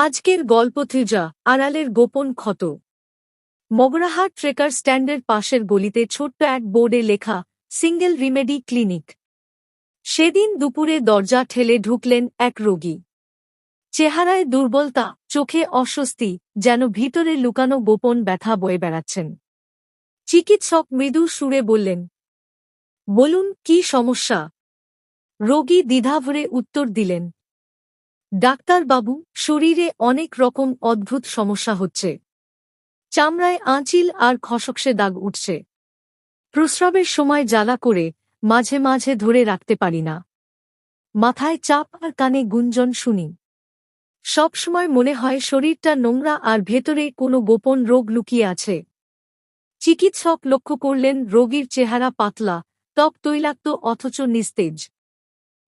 আজকের গল্প থিজা আড়ালের গোপন ক্ষত। মগরাহাট ট্রেকার স্ট্যান্ডের পাশের গলিতে ছোট্ট এক বোর্ডে লেখা, সিঙ্গেল রিমেডি ক্লিনিক। সেদিন দুপুরে দরজা ঠেলে ঢুকলেন এক রোগী। চেহারায় দুর্বলতা, চোখে অস্বস্তি, যেন ভিতরে লুকানো গোপন ব্যথা বয়ে বেড়াচ্ছেন। চিকিৎসক মৃদু সুরে বললেন, বলুন, কি সমস্যা? রোগী দ্বিধাভরে উত্তর দিলেন ডাক্তারবাবু, শরীরে অনেক রকম অদ্ভুত সমস্যা হচ্ছে। চামড়ায় আঁচিল আর খসকসে দাগ উঠছে। প্রস্রাবের সময় জ্বালা করে মাঝে মাঝে ধরে রাখতে পারি না। মাথায় চাপ আর কানে গুঞ্জন শুনি। সবসময় মনে হয় শরীরটা নোংরা আর ভেতরে কোনো গোপন রোগ লুকিয়ে আছে। চিকিৎসক লক্ষ্য করলেন রোগীর চেহারা পাতলা, ত্বক তৈলাক্ত অথচ নিস্তেজ।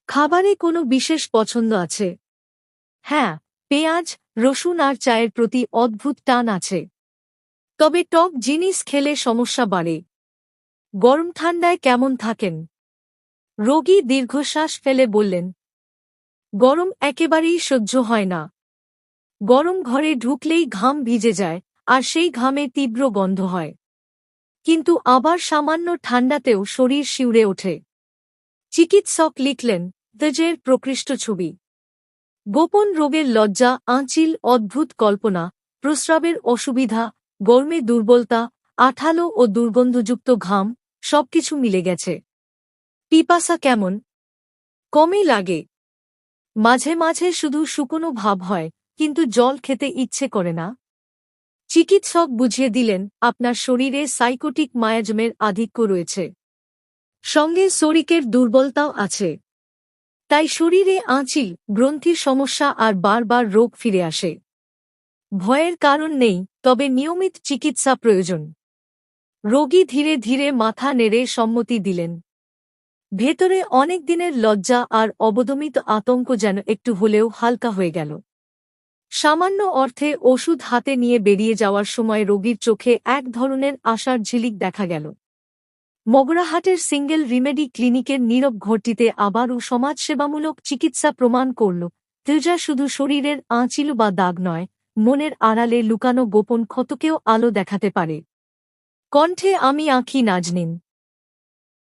খাবারে কোনো বিশেষ পছন্দ আছে। হ্যাঁ পেঁয়াজ, রসুন আর চায়ের প্রতি অদ্ভুত টান আছে। তবে টক জিনিস খেলে সমস্যা বাড়ে। গরম ঠান্ডায় কেমন থাকেন? রোগী দীর্ঘশ্বাস ফেলে বললেন, গরম একেবারেই সহ্য হয় না। গরম ঘরে ঢুকলেই ঘাম ভিজে যায় আর সেই ঘামে তীব্র গন্ধ হয়। কিন্তু আবার সামান্য ঠান্ডাতেও শরীর শিউরে ওঠে। চিকিৎসক লিখলেন দজের প্রকৃষ্ট ছবি। গোপন রোগের লজ্জা, আঁচিল, অদ্ভুত কল্পনা, প্রস্রাবের অসুবিধা, গরমে দুর্বলতা, আঠালো ও দুর্গন্ধযুক্ত ঘাম, সবকিছু মিলে গেছে। পিপাসা কেমন? কমই লাগে। মাঝে মাঝে শুধু শুকনো ভাব হয়, কিন্তু জল খেতে ইচ্ছে করে না। চিকিৎসক বুঝিয়ে দিলেন, আপনার শরীরে সাইকোটিক মায়াজমের আধিক্য রয়েছে। সঙ্গে শরিকের দুর্বলতাও আছে। তাই শরীরে আঁচিল গ্রন্থির সমস্যা আর বারবার রোগ ফিরে আসে। ভয়ের কারণ নেই, তবে নিয়মিত চিকিৎসা প্রয়োজন। রোগী ধীরে ধীরে মাথা নেড়ে সম্মতি দিলেন। ভেতরে অনেক দিনের লজ্জা আর অবদমিত আতঙ্ক যেন একটু হলেও হালকা হয়ে গেল। সামান্য অর্থে ওষুধ হাতে নিয়ে বেরিয়ে যাওয়ার সময় রোগীর চোখে এক ধরনের আশার ঝিলিক দেখা গেল। মগরাহাটের সিঙ্গেল রিমেডি ক্লিনিকের নীরব ঘরটিতে আবারও সমাজসেবামূলক চিকিৎসা প্রমাণ করল। তেজা শুধু শরীরের আঁচিল বা দাগ নয়, মনের আড়ালে লুকানো গোপন ক্ষতকেও আলো দেখাতে পারে। কণ্ঠে আমি আঁখি নাজনিন।